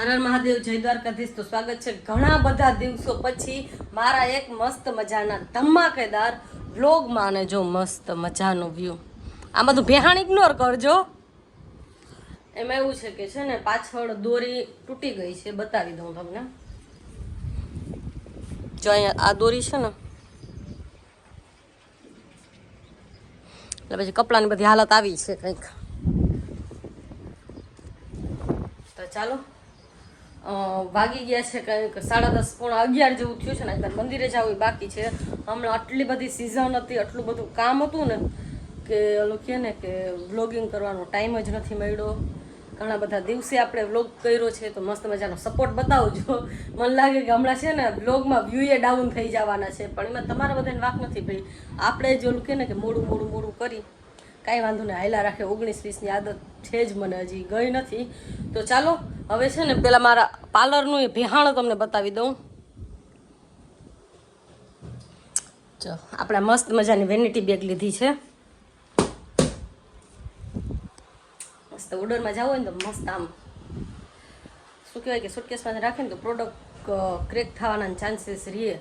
હર હર મહાદેવ, જય દ્વારકાધીશ. તો સ્વાગત છે ઘણા બધા દિવસો પછી મારા એક મસ્ત મજાના ધમાકેદાર વ્લોગમાં અને જો મસ્ત મજાનો વ્યૂ આ બધું ભેહાણ ઇગ્નોર કરજો. એમાં એવું છે કે છે ને, પાછળ દોરી તૂટી ગઈ છે, બતાવી દઉં તમને. જો અહીંયા આ દોરી છે ને, એટલે પછી કપડાની બધી હાલત આવી છે કંઈક. તો ચાલો. વાગી ગયા છે કંઈક સાડા દસ પોણા અગિયાર જેવું થયું છે ને અત્યારે મંદિરે જવું બાકી છે. હમણાં આટલી બધી સિઝન હતી, આટલું બધું કામ હતું ને કે ઓલું કહે ને કે વ્લોગિંગ કરવાનો ટાઈમ જ નથી મળ્યો. ઘણા બધા દિવસે આપણે વ્લોગ કર્યો છે તો મસ્ત મજાનો સપોર્ટ બતાવજો. મને લાગે કે હમણાં છે ને વ્લોગમાં વ્યૂએ ડાઉન થઈ જવાના છે. પણ એમાં તમારા બધાને વાક નથી ભાઈ. આપણે જ ઓલું કહે ને કે મોડું મોડું મોડું કરી કાંઈ વાંધો નહીં હાયલા રાખે, ઓગણીસ વીસની આદત છે જ મને હજી, ગઈ નથી. તો ચાલો, હવે છે ને પેલા મારા પાર્લરનું એ ભેહાણું તમને બતાવી દઉં. જો, આપણે મસ્ત મજાની વેનિટી બેગ લીધી છે. મસ્ત ઓર્ડરમાં જવું હોય ને તો મસ્ત આમ, શું કહેવાય કે સુટકેસમાં રાખે ને તો પ્રોડક્ટ ક્રેક થવાના ચાન્સીસ રહે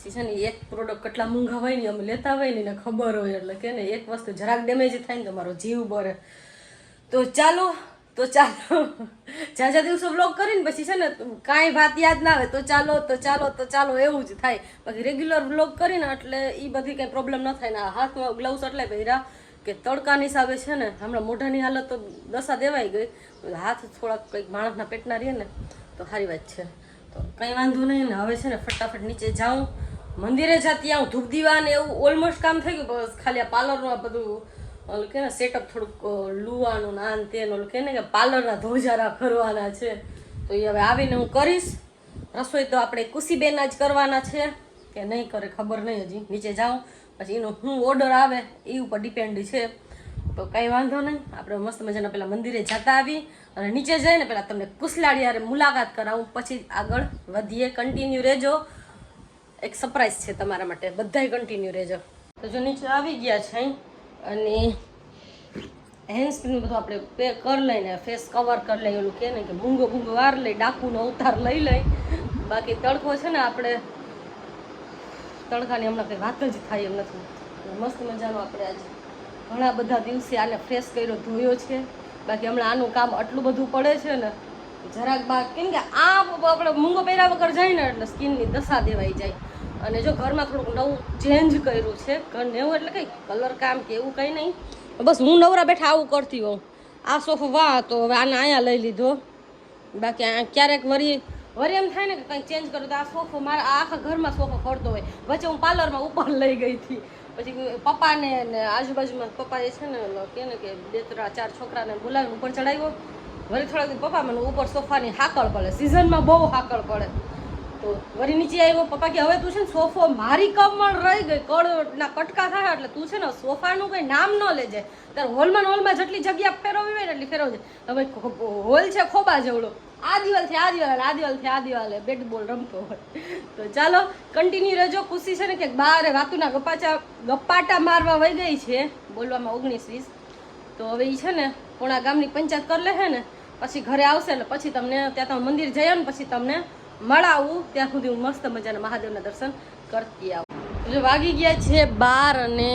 પછી છે ને એક પ્રોડક્ટ કેટલા મૂંઘા હોય ને અમે લેતા હોય ને ખબર હોય એટલે કે ને એક વસ્તુ જરાક ડેમેજ થાય ને તો મારો જીવ બરે. તો ચાલો તો ચાલો. જ્યાં દિવસો બ્લોગ કરીને પછી છે ને કાંઈ વાત યાદ ના આવે, તો ચાલો તો ચાલો તો ચાલો, એવું જ થાય. બાકી રેગ્યુલર બ્લોગ કરીને એટલે એ બધી કંઈ પ્રોબ્લેમ ન થાય ને હાથમાં ગ્લવ્સ એટલે પહેર્યા કે તડકાની હિસાબે છે ને હમણાં મોઢાની હાલત તો દશા દેવાઈ ગઈ. હાથ થોડાક કંઈક માણસના પેટના રહે ને, તો સારી વાત છે. તો કંઈ વાંધો નહીં ને હવે છે ને ફટાફટ નીચે જાઉં. મંદિરે જતી આવું ધૂપ દીવા ને એવું ઓલમોસ્ટ કામ થઈ ગયું. બસ ખાલી આ પાર્લરનું આ બધું, ઓલું કે ને સેટઅપ થોડુંક લુવાનું ને આન તેનું ઓલું કે ને કે પાર્લરના ધોજારા કરવાના છે. તો એ હવે આવીને હું કરીશ. રસોઈ તો આપણે કુશીબેન જ કરવાના છે. કે નહીં કરે ખબર નહીં હજી. નીચે જાઉં. પછી એનો શું ઓર્ડર આવે એ ઉપર ડિપેન્ડ છે. તો કંઈ વાંધો નહીં. આપણે મસ્ત મજાના પેલા મંદિરે જતા આવી અને નીચે જઈને પેલા તમને કુસલાડી મુલાકાત કરાવું. પછી આગળ વધીએ કન્ટિન્યુ રહેજો. એક સરપ્રાઈઝ છે તમારા માટે. બધાય કન્ટિન્યુ રહેજો. તો જો નીચે આવી ગયા છે અને હેન્ડસ્ક્રીન બધું આપણે પે કરી લઈને ફેસ કવર કરી લઈએ ઓલું કહે ને કે ભૂંગો ભૂંગો વાર લઈ, ડાકુનો અવતાર લઈ લઈ. બાકી તડકો છે ને આપણે તડકાની હમણાં કંઈ વાત જ થાય એમ નથી. મસ્ત મજાનો આપણે આજે ઘણા બધા દિવસે આને ફ્રેશ કર્યો, ધોયો છે. બાકી હમણાં આનું કામ આટલું બધું પડે છે ને, જરાક બાદ કેમ કે આ આપણે મૂંગો પહેર્યા વગર જાય ને એટલે સ્કિનની દશા દેવાઈ જાય. અને જો ઘરમાં થોડુંક નવું ચેન્જ કર્યું છે, ઘર નવું એટલે કંઈ કલર કામ કે એવું કંઈ નહીં. બસ હું નવરા બેઠા આવું કરતી હોઉં. આ સોફો વાહ તો હવે આને અહીંયા લઈ લીધો. બાકી ક્યારેક વરી વરી એમ થાય ને કે કંઈક ચેન્જ કરું તો આ સોફો મારા આખા ઘરમાં સોફો ફરતો હોય. વચ્ચે હું પાર્લરમાં ઉપર લઈ ગઈ હતી. પછી પપ્પાને ને આજુબાજુમાં પપ્પા એ છે ને કે ને કે બે ત્રણ, ચાર છોકરાને બોલાવીને ઉપર ચડાવ્યો. વળી થોડાક પપ્પા મને ઉપર સોફાની હાકળ પડે. સિઝનમાં બહુ હાકળ પડે. તો વળી નીચે આવ્યો, પપ્પા કે હવે તું છે ને સોફો મારી કમળ રહી ગઈ કળના કટકા થાય એટલે તું છે ને સોફાનું કંઈ નામ ન લેજે. તારે હોલમાં હોલમાં જેટલી જગ્યા ફેરવવી હોય ને એટલી ફેરવજે. હવે હોલ છે ખોબા જેવડો. આ દિવાલથી આ દિવાલ આ દિવાલથી આ દિવાલે બેટ બોલ રમતો હોય. તો ચાલો કન્ટિન્યુ રહેજો. ખુશી છે ને કે બહાર વાતુના ગપાચા, ગપાટા મારવા વહી ગઈ છે. બોલવામાં ઓગણીસ વીસ. તો હવે એ છે ને પોણા ગામની પંચાયત કરી લે છે ને. પછી ઘરે આવશે એટલે પછી તમને, ત્યાં તમે મંદિર જઈએ ને, પછી તમને મળાવું ત્યાં સુધી હું મસ્ત મજાના મહાદેવના દર્શન કરતી આવું. જો વાગી ગયા છે બાર અને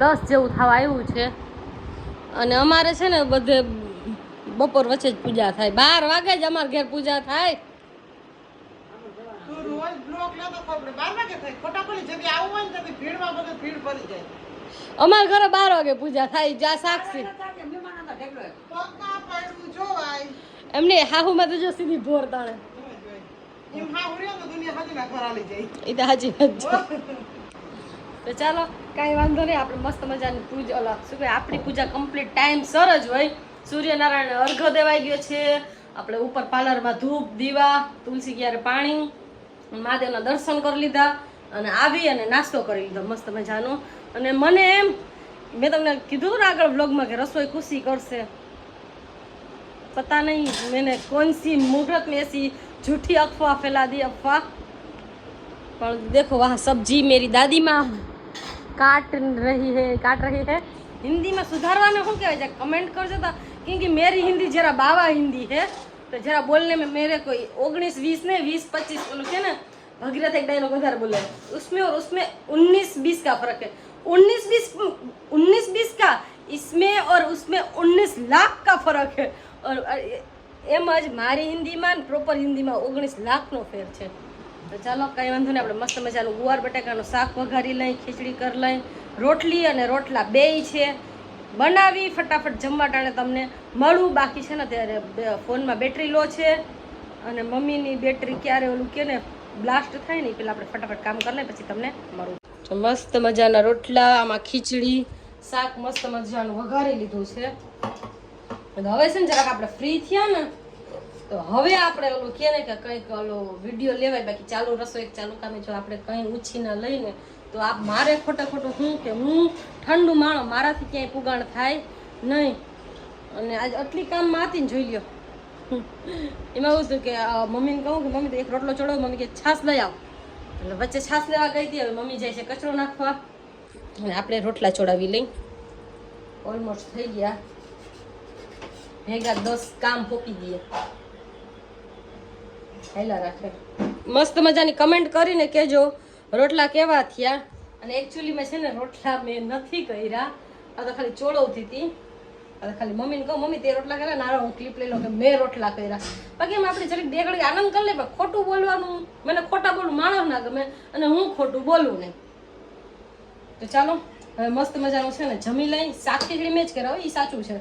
દસ જેવું થવા આવ્યું છે. અને અમારે છે ને બધે બપોર વચ્ચે જ પૂજા થાય. બાર વાગે જ અમારે ઘેર પૂજા થાય. તું રોજ બ્લોક લેતો ખબર બાર વાગે થાય. ખોટા ખોટી જગ્યાએ આવવું હોય ને ત્યાંથી ભીડમાં બધું ભીડ ભરી જાય. અમારા ઘરે બાર વાગે પૂજા થાય. જ્યાં સાક્ષી. જોવાય. એમને હાહુમાં તો જો સીધી ભોર તાણે. એ તો હાજી તો ચાલો કાંઈ વાંધો નહીં આપણે મસ્ત મજાની પૂજા ઓલા શું કહેવાય આપણી પૂજા કમ્પ્લીટ ટાઈમ સર જ હોય. સૂર્યનારાયણ અર્ઘ દેવાઈ ગયો છે. આપણે ઉપર પાર્લરમાં ધૂપ દીવા તુલસી ક્યારે પાણી મહાદેવના દર્શન કરી લીધા અને આવી અને નાસ્તો કરી લીધો મસ્ત મજાનો. અને મને એમ મેં તમને કીધું ને આગળ વ્લોગમાં કે રસોઈ ખુશી કરશે. पता नहीं, मैंने कौन सी मुहूर्त में ऐसी झूठी अफवाह फैला दी, अफवाह। पर देखो, वहाँ सब्ज़ी मेरी दादी माँ काट रही है, काट रही है। हिंदी में सुधारवा में हूँ क्या जा कमेंट कर देता क्योंकि मेरी हिंदी जरा बाबा हिंदी है तो जरा बोलने में मेरे कोई ओगनीस, बीस ने बीस, पच्चीस बोलो, क्या ना? भगीरथ एक डायलॉग उधर बोले। उसमें और उसमें उन्नीस, बीस का फ़र्क है। उन्नीस, बीस उन्नीस, बीस का, इसमें और उसमें उन्नीस लाख का फ़र्क है। એમ જ મારી હિન્દીમાં પ્રોપર હિન્દીમાં ઓગણીસ લાખનો ફેર છે. તો ચાલો, કંઈ વાંધો નહીં, આપણે મસ્ત મજાનું ગુવાર બટાકાનું શાક વઘારી લઈ, ખીચડી કરી લઈ. રોટલી અને રોટલા બેય છે. બનાવી ફટાફટ જમવા ટાણે તમને મળું. બાકી છે ને ત્યારે ફોનમાં બેટરી લો છે. અને મમ્મીની બેટરી ક્યારે ઓલું કે ને, બ્લાસ્ટ થાય ને પેલા આપણે ફટાફટ કામ કરી પછી તમને મળું. મસ્ત મજાના રોટલા, આમાં ખીચડી, શાક મસ્ત મજાનું વઘારી લીધું છે. હવે છે ને જરાક આપણે ફ્રી થયા ને, તો હવે આપણે ઓલું કહે ને કે કંઈક ઓલો વીડિયો લેવાય, બાકી ચાલુ રસોઈ ચાલુ કામે જો આપણે કંઈ ઉછીના લઈને, તો આ મારે ખોટા ખોટું હું કે હું ઠંડુ માણો, મારાથી ક્યાંય પુગાણ થાય નહીં. અને આજ આટલી કામમાં હતી ને જોઈ લ્યો. એમાં એવું હતું કે મમ્મીને કહું કે મમ્મી તો એક રોટલો ચડો મમ્મી કે છાસ લઈ આવ. એટલે વચ્ચે છાશ લેવા ગઈ હતી, હવે મમ્મી જાય છે કચરો નાખવા. અને આપણે રોટલા ચોડાવી લઈ. ઓલમોસ્ટ થઈ ગયા. ભેગા દસ કામ પોકી દઈએ હેલા રાખે મસ્ત મજાની કમેન્ટ કરીને કહેજો રોટલા કેવા થયા? અને એકચ્યુઅલીમાં છે ને રોટલા મેં નથી કર્યા. આ તો ખાલી ચોળવતી હતી. આ તો ખાલી મમ્મીને કહું મમ્મી તે રોટલા કર્યા? નારા હું ક્લિપ લઈ લો કે મેં રોટલા કર્યા. બાકી એમ આપણે જરીક બે ઘડી આનંદ કરી લે પણ ખોટું બોલવાનું મને ખોટા બોલવું માણસ ના ગમે અને હું ખોટું બોલું નહીં. તો ચાલો હવે મસ્ત મજાનું છે ને જમી લઈ. શાક ખીચડી મેં જ હોય એ સાચું છે.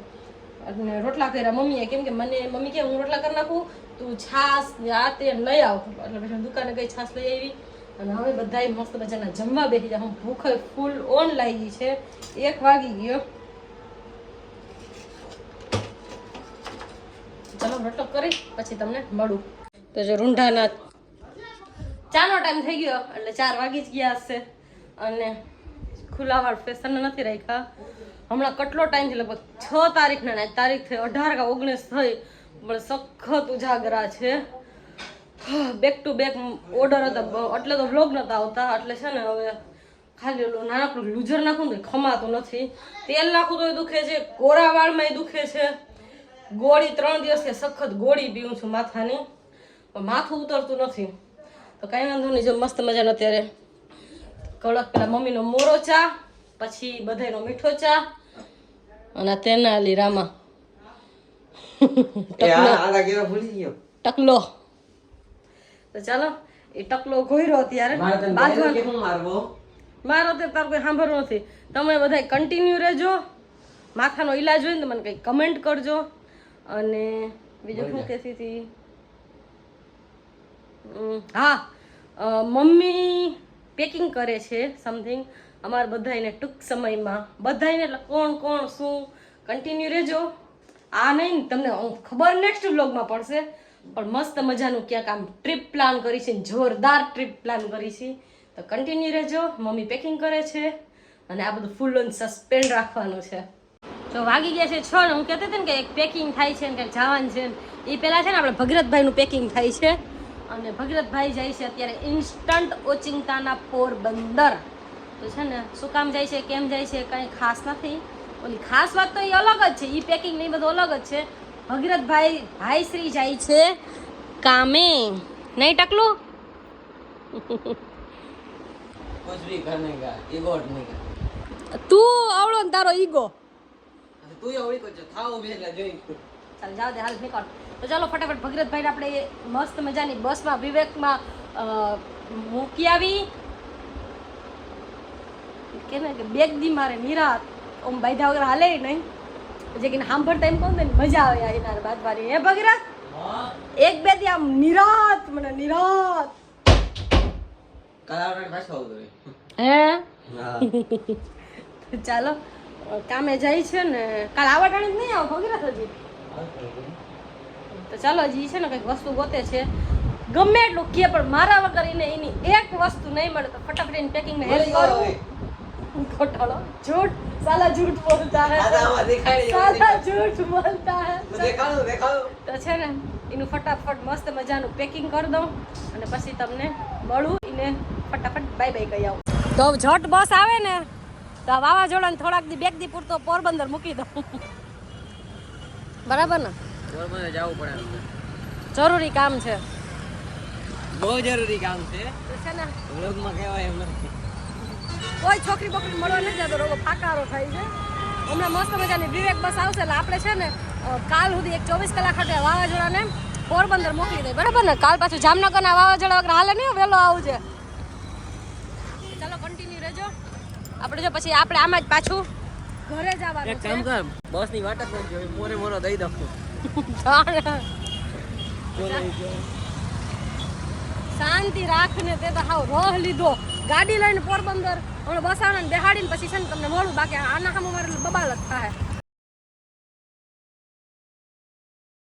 અને રોટલા કર્યા. મમ્મીએ કેમ કે મને, મમ્મી કે હું રોટલા કરી નાખું, તું છાસ આ તે લઈ આવ. એટલે પછી દુકાને ગઈ છાશ લઈ આવી. અને હવે બધા મસ્ત મજાના જમવા બેસી જાય હું ભૂખ ફૂલ ઓન લાગી છે. એક વાગી ગયો. ચાલો રોટલો કરી, પછી તમને મળું. તો જો રૂંઢાના ચાનો ટાઈમ થઈ ગયો. એટલે ચાર વાગી જ ગયા હશે અને ખુલ્લાવાળ ફેશન નથી રાખ્યા. હમણાં કેટલો ટાઈમ છે લગભગ છ તારીખના ને તારીખ થઈ અઢાર કે ઓગણીસ થઈ. પણ સખત ઉજાગરા છે. બેક ટુ બેક ઓર્ડર હતા એટલે તો વ્લોગ નતા આવતા, એટલે છે ને હવે ખાલી ઓલું નાનકડું લૂઝર નાખું ને ખમાતું નથી. તેલ નાખું તો દુખે છે કોરા વાળમાં દુખે છે. ગોળી ત્રણ દિવસથી સખત ગોળી પીવું છું માથાની. પણ માથું ઉતરતું નથી. તો કાંઈ વાંધો નહીં, જો મસ્ત મજાનો અત્યારે કડક પેલા મમ્મીનો મોરો ચા, પછી બધાયનો મીઠો ચા. અને તેનાલી રામા. ટકલો. તો ચાલો એ ટકલો ઘોયરો ત્યારે મારે તે તાર કોઈ સાંભળવું નથી. તમે બધા કન્ટિન્યુ રહેજો. માથાનો ઈલાજ હોય ને મને કંઈક કમેન્ટ કરજો. અને બીજું શું કહેતી હતી? હા. મમ્મી પેકિંગ કરે છે સમથિંગ અમારા બધાને ટૂંક સમયમાં બધાને એટલે કોણ કોણ, શું? કન્ટિન્યુ રહેજો. આ નહીં તમને ખબર નેક્સ્ટ વ્લોગમાં પડશે, પણ મસ્ત મજાનું ક્યાંક આમ ટ્રીપ પ્લાન કરી છે જોરદાર ટ્રીપ પ્લાન કરી છે. તો કન્ટિન્યુ રહેજો. મમ્મી પેકિંગ કરે છે અને આ બધું ફૂલ ઓન સસ્પેન્ડ રાખવાનું છે. જો વાગી ગયા છે છ ને હું કહેતી હતી ને કે એક પેકિંગ થાય છે ને કંઈક જવાનું છે ને એ પહેલાં છે ને આપણે ભગરતભાઈનું પેકિંગ થાય છે. અને ભગરતભાઈ જાય છે અત્યારે ઇન્સ્ટન્ટ ઓચિંતાના પોરબંદર. તો છે ને શું કામ જાય છે કેમ જાય છે કંઈ ખાસ નથી. ઓલી ખાસ વાત તો એ અલગ જ છે એ પેકિંગ ને એ બધું અલગ જ છે. ભગીરથભાઈ ભાઈ શ્રી જાય છે કામે. નહીં ટકલું? તું આવડો ને તારો ઈગો તું જાવ દે હાલ નીકળ. તો ચાલો ફટાફટ ભગીરથભાઈ આપણે મસ્ત મજાની બસમાં વિવેકમાં મૂકી આવી. કે ને કે બેગ દી મારે નિરાત. ઓમ બાયધા વગર હાલે નહીં. જે કે સાંભળતા એમ કહું ને મજા આવે આ એના બાદ વારી હે ભગરા? એક બેથી આમ નિરાત મને નિરાત. હે? ચાલો કામે જાય છે ને. કાલ આવા ટાણે જ નહીં આવો ભગીરથ હજી? તો ચાલો હજી છે ને કંઈક વસ્તુ ગોતે છે. ગમે એટલું કે પણ મારા વગર એને એની એક વસ્તુ નહીં મળે તો ફટાફટ એની ને હેલ્પ કરું. ખોટાળો झूठ साला झूठ बोलता है આ તો આમાં દેખાડી એવું साला झूठ बोलता है તો દેખાડો દેખાડો તો છે ને એનું ફટાફટ મસ્ત મજાનું પેકિંગ કરી દઉં અને પછી તમને મળું એને ફટાફટ બાય બાય કહી આવું તો જટ બસ આવે ને તો આ વાવાઝોડાને થોડાક દી બેક દી પૂરતો પોરબંદર મૂકી દઉં બરાબર ને પોરબંદર જવું પડે અમને. જરૂરી કામ છે બહુ જરૂરી કામ છે તો છે ને વ્લોગમાં કહેવાય એમ નથી કોઈ છોકરી બોકરી મળવા નથી જતો રોગો ફાકારો થાય છે. હમણાં મસ્ત મજાની વિવેક બસ આવશે એટલે આપણે છે ને કાલ સુધી એક ચોવીસ કલાક માટે વાવાઝોડાને પોરબંદર મોકલી દઈએ. બરાબર ને? કાલ પાછું જામનગરના વાવાઝોડા વગર હાલે નહીં વહેલો આવું છે. ચાલો કન્ટિન્યુ રહેજો. આપણે જો પછી આપણે આમાં જ પાછું ઘરે જવાનું એક કામ કર બસની વાટ જ નથી જોઈ મોરે મોરો દઈ દખો ને શાંતિ રાખને તે તો હાવ રોહ લીધો. ગાડી લઈને પોરબંદર, હમણાં બસાવને બેહાડીને પછી છે ને તમને મોડું બાકી, આના સામે મારે બબાલ જ થાય